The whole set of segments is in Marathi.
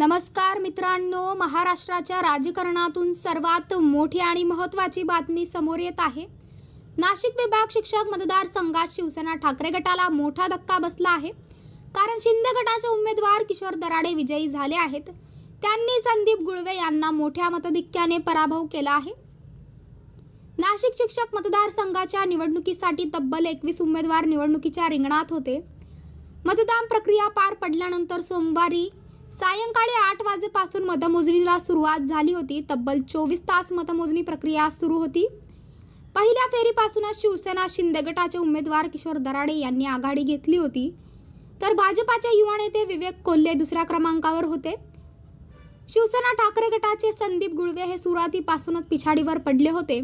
नमस्कार मित्रांनो महाराष्ट्राच्या राजकारणातून सर्वात मोठी आणि महत्त्वाची बातमी समोर येत आहे. नाशिक विभाग शिक्षक मतदारसंघात शिवसेना ठाकरे गटाला मोठा धक्का बसला आहे. कारण शिंदे गटाचे उमेदवार किशोर दराडे विजयी झाले आहेत. त्यांनी संदीप गुळवे यांना मोठ्या मतधिक्याने पराभव केला आहे. नाशिक शिक्षक मतदारसंघाच्या निवडणुकीसाठी तब्बल एकवीस उमेदवार निवडणुकीच्या रिंगणात होते. मतदान प्रक्रिया पार पडल्यानंतर सोमवारी सायंकाळी आठ वाजेपासून मतमोजणीला सुरुवात झाली होती. तब्बल चोवीस तास मतमोजणी प्रक्रिया सुरू होती. पहिल्या फेरीपासूनच शिवसेना शिंदे गटाचे उमेदवार किशोर दराडे यांनी आघाडी घेतली होती. तर भाजपाचे युवा नेते विवेक कोल्हे दुसऱ्या क्रमांकावर होते. शिवसेना ठाकरे गटाचे संदीप गुळवे हे सुरुवातीपासूनच पिछाडीवर पडले होते.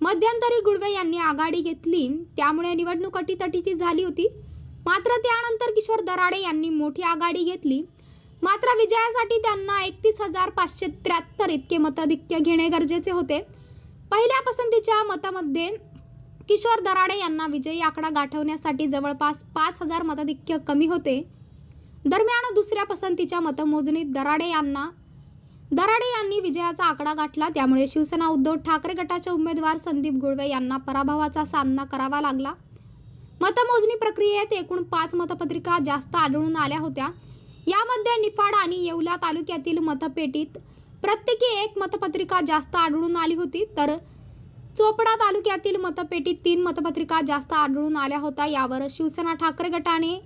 मध्यंतरी गुळवे यांनी आघाडी घेतली. त्यामुळे निवडणूक अटीतटीची झाली होती. मात्र त्यानंतर किशोर दराडे यांनी मोठी आघाडी घेतली. मात्र विजयासाठी त्यांना एकतीस हजार पाचशे त्र्याहत्तर इतके मताधिक्य घेणे गरजेचे होते. पहिल्या पसंतीच्या मतामध्ये किशोर दराडे यांना विजयी आकडा गाठवण्यासाठी जवळपास पाच हजार मताधिक्य कमी होते. दरम्यान दुसऱ्या पसंतीच्या मतमोजणीत दराडे यांना दराडे यांनी विजयाचा आकडा गाठला त्यामुळे शिवसेना उद्धव ठाकरे गटाचे उमेदवार संदीप गुळवे यांना पराभवाचा सामना करावा लागला. मतमोजणी प्रक्रियेत एकूण पाच मतपत्रिका जास्त आढळून आल्या होत्या. यामध्ये निफाड आणि येवला तालुक्यातील मतपेटीत प्रत्येकी एक मतपत्रिका जास्त आढळून आली होती. तर चोपडा तालुक्यातील मतपेटीत तीन मतपत्रिका जास्त आढळून आल्या होत्या. यावर शिवसेना ठाकरे गटाने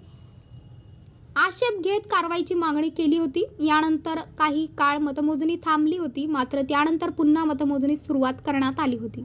आक्षेप घेत कारवाईची मागणी केली होती. यानंतर काही काळ मतमोजणी थांबली होती. मात्र त्यानंतर पुन्हा मतमोजणी सुरुवात करण्यात आली होती.